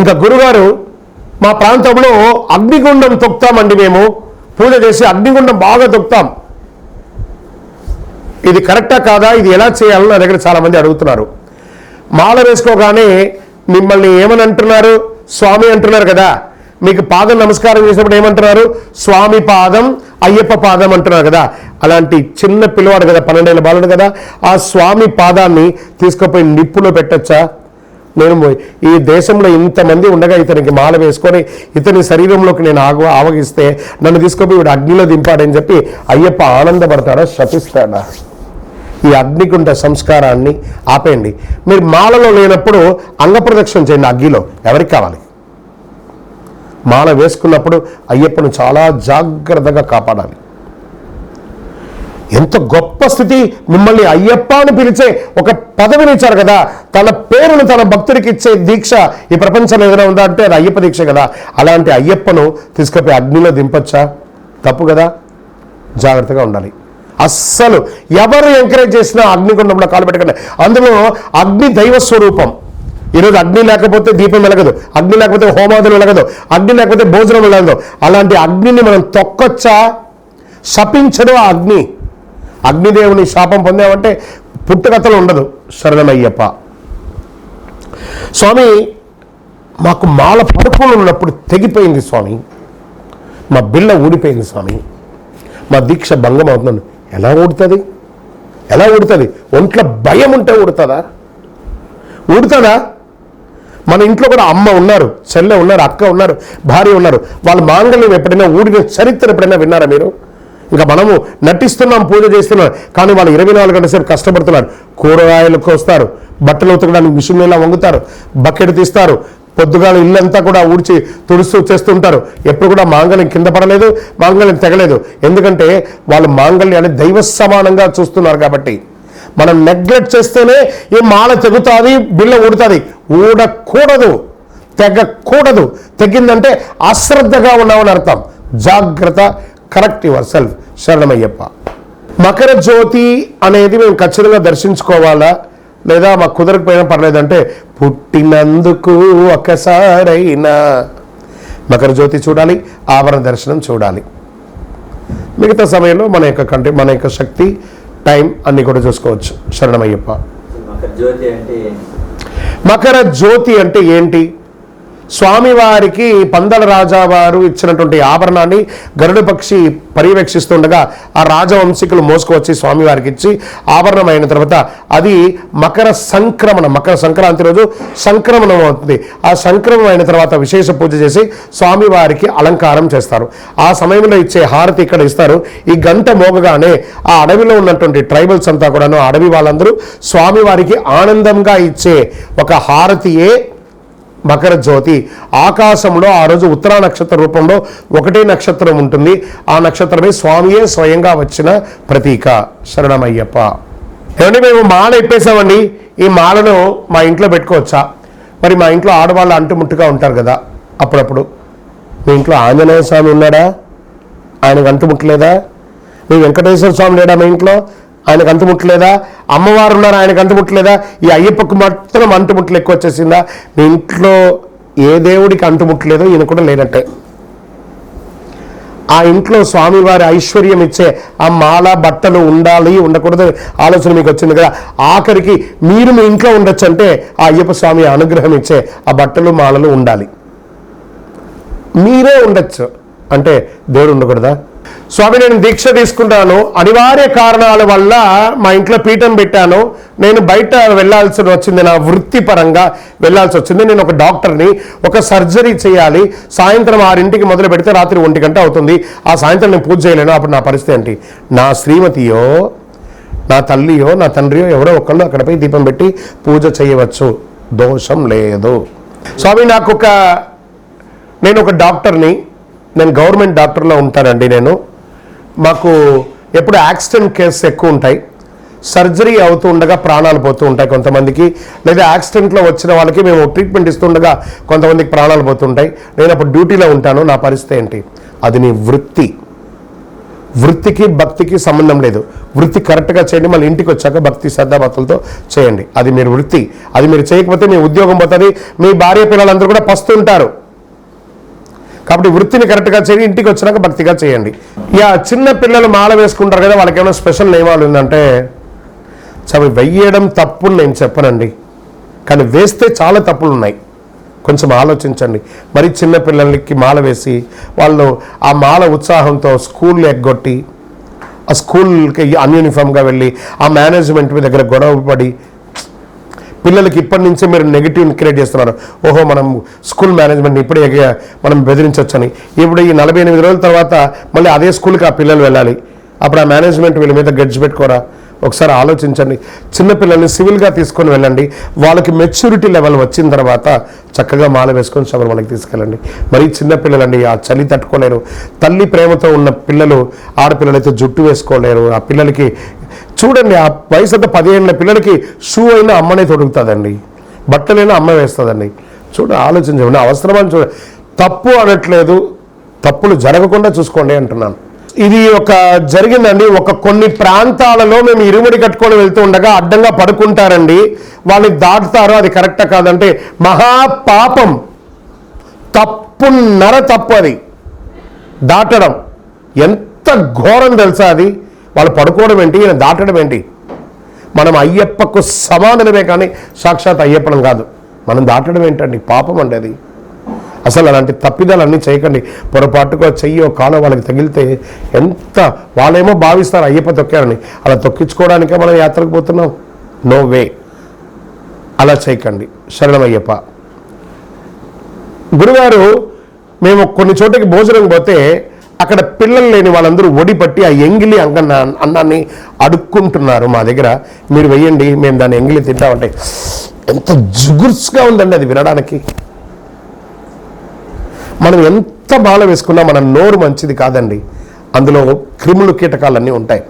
ఇంకా గురుగారు మా ప్రాంతంలో అగ్నిగుండం తొక్తామండి మేము. పూజ చేసి అగ్నిగుండం బాగా తొక్తాం ఇది కరెక్టా కాదా? ఇది ఎలా చేయాలని నా దగ్గర చాలామంది అడుగుతున్నారు. మాల వేసుకోగానే మిమ్మల్ని ఏమని అంటున్నారు? స్వామి అంటున్నారు కదా. మీకు పాదం నమస్కారం చేసినప్పుడు ఏమంటున్నారు? స్వామి పాదం అయ్యప్ప పాదం అంటున్నారు కదా. అలాంటి చిన్న పిల్లవాడు కదా పన్నెండేళ్ళ బాలుడు కదా. ఆ స్వామి పాదాన్ని తీసుకుపోయి నిప్పులో పెట్టచ్చా? నేను ఈ దేశంలో ఇంతమంది ఉండగా ఇతనికి మాల వేసుకొని ఇతని శరీరంలోకి నేను ఆగు ఆవగిస్తే నన్ను తీసుకుపోయి వీడు అగ్నిలో దింపాడని చెప్పి అయ్యప్ప ఆనందపడతాడా? శపిస్తాడా? ఈ అగ్నికుంట సంస్కారాన్ని ఆపేయండి. మీరు మాలలో లేనప్పుడు అంగప్రదక్షిణ చేయండి అగ్గిలో ఎవరికి కావాలి? మాల వేసుకున్నప్పుడు అయ్యప్పను చాలా జాగ్రత్తగా కాపాడాలి. ఎంత గొప్ప స్థితి మిమ్మల్ని అయ్యప్ప అని పిలిచే ఒక పదవిని ఇచ్చారు కదా. తన పేరును తన భక్తుడికి ఇచ్చే దీక్ష ఈ ప్రపంచంలో ఏదైనా ఉందా అంటే అది అయ్యప్ప దీక్ష కదా. అలాంటి అయ్యప్పను తీసుకుపోయి అగ్నిలో దింపచ్చా? తప్పు కదా. జాగ్రత్తగా ఉండాలి. అస్సలు ఎవరు ఎంకరేజ్ చేసినా అగ్నిగుండంలో కాలు పెట్టకండి. అందులో అగ్ని దైవ స్వరూపం. ఈరోజు అగ్ని లేకపోతే దీపం వెలగదు. అగ్ని లేకపోతే హోమాదులు వెలగదు. అగ్ని లేకపోతే భోజనం వెలగదు. అలాంటి అగ్నిని మనం తొక్కొచ్చా? శపించడు ఆ అగ్ని. అగ్నిదేవుని శాపం పొందామంటే పుట్టుకథలు ఉండదు. శరణమయ్యప్ప. స్వామి మాకు మాల పడుకుని ఉన్నప్పుడు తెగిపోయింది స్వామి. మా బిళ్ళ ఊడిపోయింది స్వామి. మా దీక్ష భంగం అవుతున్నాను. ఎలా ఊడుతుంది? ఎలా ఊడుతుంది? ఒంట్లో భయం ఉంటే ఊడుతుందా? ఊడుతుందా? మన ఇంట్లో కూడా అమ్మ ఉన్నారు చెల్లె ఉన్నారు అక్క ఉన్నారు భార్య ఉన్నారు. వాళ్ళ మాంగళ్యం ఎప్పుడైనా ఊడిన చరిత్ర ఎప్పుడైనా విన్నారా మీరు? ఇంకా మనము నటిస్తున్నాం పూజ చేస్తున్నాం కానీ వాళ్ళు ఇరవై నాలుగు గంటల సేపు కష్టపడుతున్నారు. కూరగాయలకు వస్తారు బట్టలు ఉతకడానికి మిషన్ ఇలా వంగుతారు బకెట్ తీస్తారు పొద్దుగాల ఇల్లంతా కూడా ఊడ్చి తుడుస్తూ చేస్తుంటారు. ఎప్పుడు కూడా మాంగళ్యం కింద పడలేదు మాంగళ్యం తెగలేదు. ఎందుకంటే వాళ్ళు మాంగళ్యాన్ని దైవ సమానంగా చూస్తున్నారు కాబట్టి. మనం నెగ్లెక్ట్ చేస్తేనే ఈ మాల తెగుతుంది బిళ్ళ ఊడుతుంది. ఊడకూడదు తెగకూడదు. తెగిందంటే అశ్రద్ధగా ఉన్నామని అర్థం. జాగ్రత్త కరెక్ట్ యువర్ సెల్ఫ్ శరణమయ్యప్ప. మకర జ్యోతి అనేది మేము ఖచ్చితంగా దర్శించుకోవాలా? లేదా మాకు కుదరకపోయినా పర్లేదంటే పుట్టినందుకు ఒకసారైనా మకర జ్యోతి చూడాలి ఆవరణ దర్శనం చూడాలి. మిగతా సమయంలో మన యొక్క కంటే మన యొక్క శక్తి టైం అన్ని కూడా చూసుకోవచ్చు. శరణమయ్యప్ప. మకర జ్యోతి అంటే ఏంటి? మకర జ్యోతి అంటే ఏంటి స్వామివారికి పందల రాజావారు ఇచ్చినటువంటి ఆభరణాన్ని గరుడ పక్షి పర్యవేక్షిస్తుండగా ఆ రాజవంశీకులు మోసుకువచ్చి స్వామివారికి ఇచ్చి ఆభరణం అయిన తర్వాత అది మకర సంక్రమణ మకర సంక్రాంతి రోజు సంక్రమణం అవుతుంది. ఆ సంక్రమణం అయిన తర్వాత విశేష పూజ చేసి స్వామివారికి అలంకారం చేస్తారు. ఆ సమయంలో ఇచ్చే హారతి ఇక్కడ ఇస్తారు. ఈ గంట మోగగానే ఆ అడవిలో ఉన్నటువంటి ట్రైబల్స్ అంతా కూడాను అడవి వాళ్ళందరూ స్వామివారికి ఆనందంగా ఇచ్చే ఒక హారతియే మకర జ్యోతి. ఆకాశంలో ఆ రోజు ఉత్తరా నక్షత్ర రూపంలో ఒకటే నక్షత్రం ఉంటుంది. ఆ నక్షత్రమే స్వామియే స్వయంగా వచ్చిన ప్రతీక. శరణమయ్యప్ప. ఏమంటే మేము మాల ఇప్పేసామండి ఈ మాలను మా ఇంట్లో పెట్టుకోవచ్చా? మరి మా ఇంట్లో ఆడవాళ్ళు అంటుముట్టుగా ఉంటారు కదా అప్పుడప్పుడు. మీ ఇంట్లో ఆంజనేయ స్వామి ఉన్నాడా? ఆయనకు అంటుముట్టలేదా మీ వెంకటేశ్వర స్వామి లేడా మీ ఇంట్లో? ఆయనకు అంతుముట్టలేదా అమ్మవారు ఉన్నారు ఆయనకు అంతుముట్టలేదా ఈ అయ్యప్పకు మాత్రం అంటుముట్టలు ఎక్కువ వచ్చేసిందా? మీ ఇంట్లో ఏ దేవుడికి అంటుముట్టలేదో ఈయన కూడా లేనట్టే. ఆ ఇంట్లో స్వామివారి ఐశ్వర్యం ఇచ్చే ఆ మాల బట్టలు ఉండాలి ఉండకూడదు ఆలోచన మీకు వచ్చింది కదా? ఆఖరికి మీరు మీ ఇంట్లో ఉండొచ్చు అంటే ఆ అయ్యప్ప స్వామి అనుగ్రహం ఇచ్చే ఆ బట్టలు మాలలు ఉండాలి. మీరే ఉండొచ్చు. అంటే దేవుడు ఉండకూడదా? స్వామి నేను దీక్ష తీసుకుంటాను. అనివార్య కారణాల వల్ల మా ఇంట్లో పీఠం పెట్టాను. నేను బయట వెళ్ళాల్సి వచ్చింది నా వృత్తిపరంగా వెళ్ళాల్సి వచ్చింది. నేను ఒక డాక్టర్ని ఒక సర్జరీ చేయాలి. సాయంత్రం ఆరింటికి మొదలు పెడితే రాత్రి ఒంటి గంట అవుతుంది. ఆ సాయంత్రం నేను పూజ చేయలేను. అప్పుడు నా పరిస్థితి ఏంటి? నా శ్రీమతియో నా తల్లియో నా తండ్రియో ఎవరో ఒకళ్ళు అక్కడపై దీపం పెట్టి పూజ చేయవచ్చు. దోషం లేదు. స్వామి నాకు ఒక నేను ఒక డాక్టర్ని నేను గవర్నమెంట్ డాక్టర్లో ఉంటానండి నేను. మాకు ఎప్పుడు యాక్సిడెంట్ కేసెస్ ఎక్కువ ఉంటాయి. సర్జరీ అవుతూ ఉండగా ప్రాణాలు పోతూ ఉంటాయి కొంతమందికి. లేదా యాక్సిడెంట్లో వచ్చిన వాళ్ళకి మేము ట్రీట్మెంట్ ఇస్తుండగా కొంతమందికి ప్రాణాలు పోతుంటాయి నేను అప్పుడు డ్యూటీలో ఉంటాను. నా పరిస్థితి ఏంటి? అది నీ వృత్తి. వృత్తికి భక్తికి సంబంధం లేదు. వృత్తి కరెక్ట్గా చేయండి. మళ్ళీ ఇంటికి వచ్చాక భక్తి శ్రద్ధాభక్తులతో చేయండి. అది మీరు వృత్తి. అది మీరు చేయకపోతే మీ ఉద్యోగం పోతుంది. మీ భార్య పిల్లలందరూ కూడా పస్తుంటారు. కాబట్టి వృత్తిని కరెక్ట్గా చేయండి ఇంటికి వచ్చినాక భక్తిగా చేయండి. ఇక చిన్న పిల్లలు మాల వేసుకుంటారు కదా వాళ్ళకి ఏమైనా స్పెషల్ నియమాలు ఉందంటే చవి వెయ్యడం తప్పుని నేను చెప్పనండి. కానీ వేస్తే చాలా తప్పులు ఉన్నాయి కొంచెం ఆలోచించండి. మరి చిన్న పిల్లలకి మాల వేసి వాళ్ళు ఆ మాల ఉత్సాహంతో స్కూల్ ఎగ్గొట్టి ఆ స్కూల్కి అన్యూనిఫామ్గా వెళ్ళి ఆ మేనేజ్మెంట్ మీ దగ్గర గొడవ పడి పిల్లలకి ఇప్పటి నుంచే మీరు నెగిటివ్ క్రియేట్ చేస్తున్నారు. ఓహో మనం స్కూల్ మేనేజ్మెంట్ ఇప్పుడే మనం బెదిరించవచ్చని ఇప్పుడు ఈ నలభై ఎనిమిది రోజుల తర్వాత మళ్ళీ అదే స్కూల్కి ఆ పిల్లలు వెళ్ళాలి. అప్పుడు ఆ మేనేజ్మెంట్ వీళ్ళ మీద గడ్జ్ పెట్టుకోరా? ఒకసారి ఆలోచించండి. చిన్నపిల్లల్ని సివిల్గా తీసుకొని వెళ్ళండి. వాళ్ళకి మెచ్యూరిటీ లెవెల్ వచ్చిన తర్వాత చక్కగా మాల వేసుకొని శబరిమలకి తీసుకెళ్ళండి. మరి చిన్నపిల్లలండి ఆ చలి తట్టుకోలేరు. తల్లి ప్రేమతో ఉన్న పిల్లలు ఆడపిల్లలైతే జుట్టు వేసుకోలేరు. ఆ పిల్లలకి చూడండి ఆ వయసు అంతా పదిహేనుల పిల్లలకి షూ అయినా అమ్మనే తొడుగుతుందండి. బట్టలైనా అమ్మ వేస్తుందండి. చూడండి ఆలోచించండి అని చూడ తప్పు అనట్లేదు తప్పులు జరగకుండా చూసుకోండి అంటున్నాను. ఇది ఒక జరిగిందండి ఒక కొన్ని ప్రాంతాలలో మేము ఇరుముడి కట్టుకొని వెళ్తూ ఉండగా అడ్డంగా పడుకుంటారండి. వాళ్ళని దాటుతారు అది కరెక్టా కాదంటే మహాపాపం తప్పున్నర తప్పు అది. దాటడం. ఎంత ఘోరం తెలుసా అది? వాళ్ళు పడుకోవడం ఏంటి? ఈయన దాటడం ఏంటి? మనం అయ్యప్పకు సమానమే కానీ సాక్షాత్ అయ్యప్పడం కాదు. మనం దాటడం ఏంటండి? పాపం అండి అది. అసలు అలాంటి తప్పిదాలన్నీ చేయకండి. పొరపాటుగా చెయ్యో కాలో వాళ్ళకి తగిలితే ఎంత వాళ్ళేమో భావిస్తారు అయ్యప్ప తొక్కారని. అలా తొక్కించుకోవడానికే మనం యాత్రకు పోతున్నాం? నో వే అలా చేయకండి. శరణం అయ్యప్ప. గురుగారు మేము కొన్ని చోటకి భోజనం పోతే అక్కడ పిల్లలు లేని వాళ్ళందరూ ఒడిపట్టి ఆ ఎంగిలి అంగన్న అన్నాన్ని అడుక్కుంటున్నారు మా దగ్గర. మీరు వెయ్యండి మేము దాన్ని ఎంగిలి తింటామంటే. ఎంత జుగుర్స్గా ఉందండి అది వినడానికి. మనం ఎంత బాల వేసుకున్నా మన నోరు మంచిది కాదండి. అందులో క్రిములు కీటకాలన్నీ ఉంటాయి.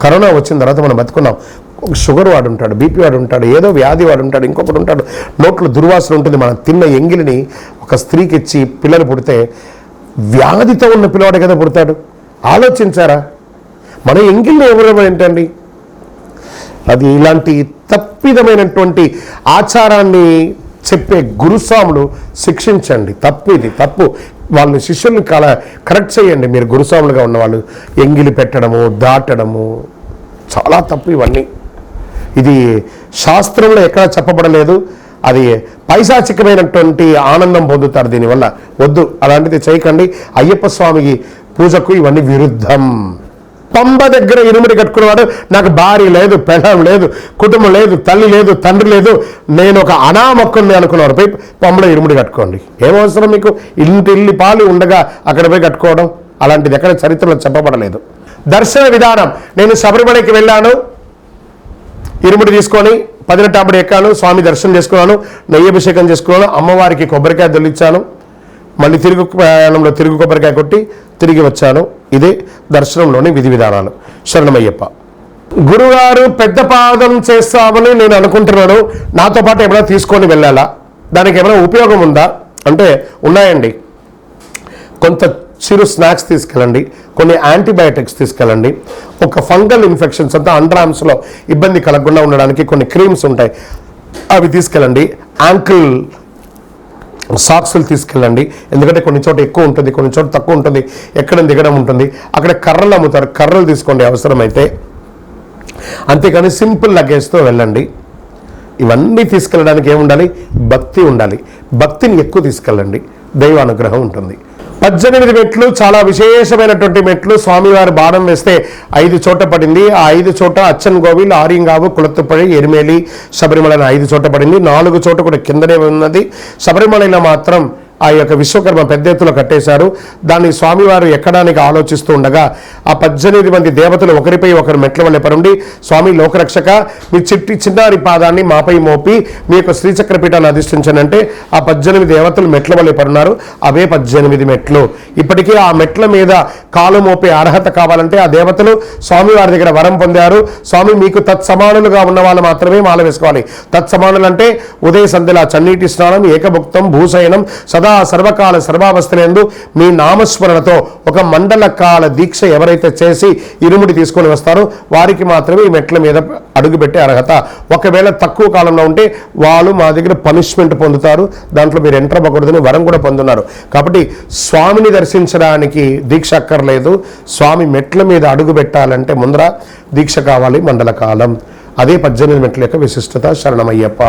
కరోనా వచ్చిన తర్వాత మనం బతుకున్నాం. షుగర్ వాడు ఉంటాడు బీపీ వాడు ఉంటాడు ఏదో వ్యాధి వాడు ఉంటాడు ఇంకొకటి ఉంటాడు. నోట్లో దుర్వాసన ఉంటుంది. మనం తిన్న ఎంగిలిని ఒక స్త్రీకి ఇచ్చి పిల్లలు పుడితే వ్యాధితో ఉన్న పిల్లవాడు కదా పుడతాడు. ఆలోచించారా? మన ఎంగిల్ని ఎవరు ఏంటండి? అది ఇలాంటి తప్పిదమైనటువంటి ఆచారాన్ని చెప్పే గురుస్వాములు శిక్షించండి. తప్పు ఇది తప్పు. వాళ్ళని శిష్యుల్ని కల కరెక్ట్ చేయండి. మీరు గురుస్వాములుగా ఉన్నవాళ్ళు ఎంగిలి పెట్టడము దాటడము చాలా తప్పు ఇవన్నీ. ఇది శాస్త్రంలో ఎక్కడా చెప్పబడలేదు. అది పైశాచికమైనటువంటి ఆనందం పొందుతారు దీనివల్ల. వద్దు అలాంటిది చేయకండి. అయ్యప్ప స్వామికి పూజకు ఇవన్నీ విరుద్ధం. పంబ దగ్గర ఇరుముడి కట్టుకున్నవాడు నాకు భార్య లేదు పెళ్ళం లేదు కుటుంబం లేదు తల్లి లేదు తండ్రి లేదు నేను ఒక అనామక్కుని అనుకున్నాను పోయి పంబలో ఇరుముడి కట్టుకోండి. ఏమవసరం మీకు? ఇంటి ఇల్లి పాలు ఉండగా అక్కడ పోయి కట్టుకోవడం. అలాంటిది ఎక్కడ చరిత్రలో చెప్పబడలేదు. దర్శన విధానం. నేను శబరిమలకి వెళ్ళాను. ఇరుముడి తీసుకొని పదినెట్టాపుడు ఎక్కాను స్వామి దర్శనం చేసుకున్నాను నెయ్యి అభిషేకం చేసుకున్నాను అమ్మవారికి కొబ్బరికాయ దొల్లిచ్చాను మళ్ళీ తిరుగు ప్రయాణంలో తిరుగు కొబ్బరికాయ కొట్టి తిరిగి వచ్చాను. ఇదే దర్శనంలోని విధి విధానాలు. శరణమయ్యప్ప. గురుగారు పెద్ద పాదం చేస్తామని నేను అనుకుంటున్నాను. నాతో పాటు ఏమైనా తీసుకొని వెళ్ళాలా? దానికి ఏమైనా ఉపయోగం ఉందా? అంటే ఉన్నాయండి. కొంత చిరు స్నాక్స్ తీసుకెళ్ళండి కొన్ని యాంటీబయాటిక్స్ తీసుకెళ్ళండి. ఒక ఫంగల్ ఇన్ఫెక్షన్స్ అంతా అండర్ఆర్మ్స్లో ఇబ్బంది కలగకుండా ఉండడానికి కొన్ని క్రీమ్స్ ఉంటాయి. అవి తీసుకెళ్ళండి. యాంకిల్ సాక్స్లు తీసుకెళ్ళండి. ఎందుకంటే కొన్ని చోట ఎక్కువ ఉంటుంది కొన్ని చోట తక్కువ ఉంటుంది ఎక్కడ దిగడం ఉంటుంది. అక్కడ కర్రలు అమ్ముతారు. కర్రలు తీసుకోండి అవసరమైతే. అంతేకాని సింపుల్ లగేజ్తో వెళ్ళండి. ఇవన్నీ తీసుకెళ్ళడానికి ఏముండాలి? భక్తి ఉండాలి. భక్తిని ఎక్కువ తీసుకెళ్ళండి. దైవ అనుగ్రహం ఉంటుంది. పద్దెనిమిది మెట్లు చాలా విశేషమైనటువంటి మెట్లు. స్వామివారి బాణం వేస్తే ఐదు చోట పడింది. ఆ ఐదు చోట అచ్చన్ గోవిల్ ఆరింగావు కులత్తుపడి ఎరిమేలి శబరిమల ఐదు చోట పడింది. నాలుగు చోట కూడా కిందనే ఉన్నది. శబరిమలలో మాత్రం ఆ యొక్క విశ్వకర్మ పెద్ద ఎత్తులో కట్టేశారు. దాన్ని స్వామివారు ఎక్కడానికి ఆలోచిస్తూ ఉండగా ఆ పద్దెనిమిది మంది దేవతలు ఒకరిపై ఒకరు మెట్ల వల్ల పరుండి స్వామి లోకరక్షక మీ చిట్టి చిన్నారి పాదాన్ని మాపై మోపి మీ యొక్క శ్రీచక్ర పీఠాన్ని అధిష్ఠించనంటే ఆ పద్దెనిమిది దేవతలు మెట్ల వల్ల పరున్నారు అవే పద్దెనిమిది మెట్లు. ఇప్పటికీ ఆ మెట్ల మీద కాలు మోపే అర్హత కావాలంటే ఆ దేవతలు స్వామివారి దగ్గర వరం పొందారు. స్వామి మీకు తత్సమానులుగా ఉన్న వాళ్ళు మాత్రమే మాల వేసుకోవాలి. తత్సమానులు అంటే ఉదయ సంధ్యల చన్నీటి స్నానం ఏకభుక్తం భూశయనం సదా సదా సర్వకాల సర్వావస్థలందు మీ నామస్మరణతో ఒక మండల కాల దీక్ష ఎవరైతే చేసి ఇరుముడి తీసుకొని వస్తారో వారికి మాత్రమే ఈ మెట్ల మీద అడుగుపెట్టే అర్హత. ఒకవేళ తక్కువ కాలంలో ఉంటే వాళ్ళు మా దగ్గర పనిష్మెంట్ పొందుతారు. దాంట్లో మీరు ఎంటర్ అవ్వకూడదని వరం కూడా పొందున్నారు. కాబట్టి స్వామిని దర్శించడానికి దీక్ష అక్కర్లేదు. స్వామి మెట్ల మీద అడుగు పెట్టాలంటే ముందర దీక్ష కావాలి మండల కాలం. అదే పద్దెనిమిది మెట్ల యొక్క విశిష్టత. శరణమయ్యప్ప.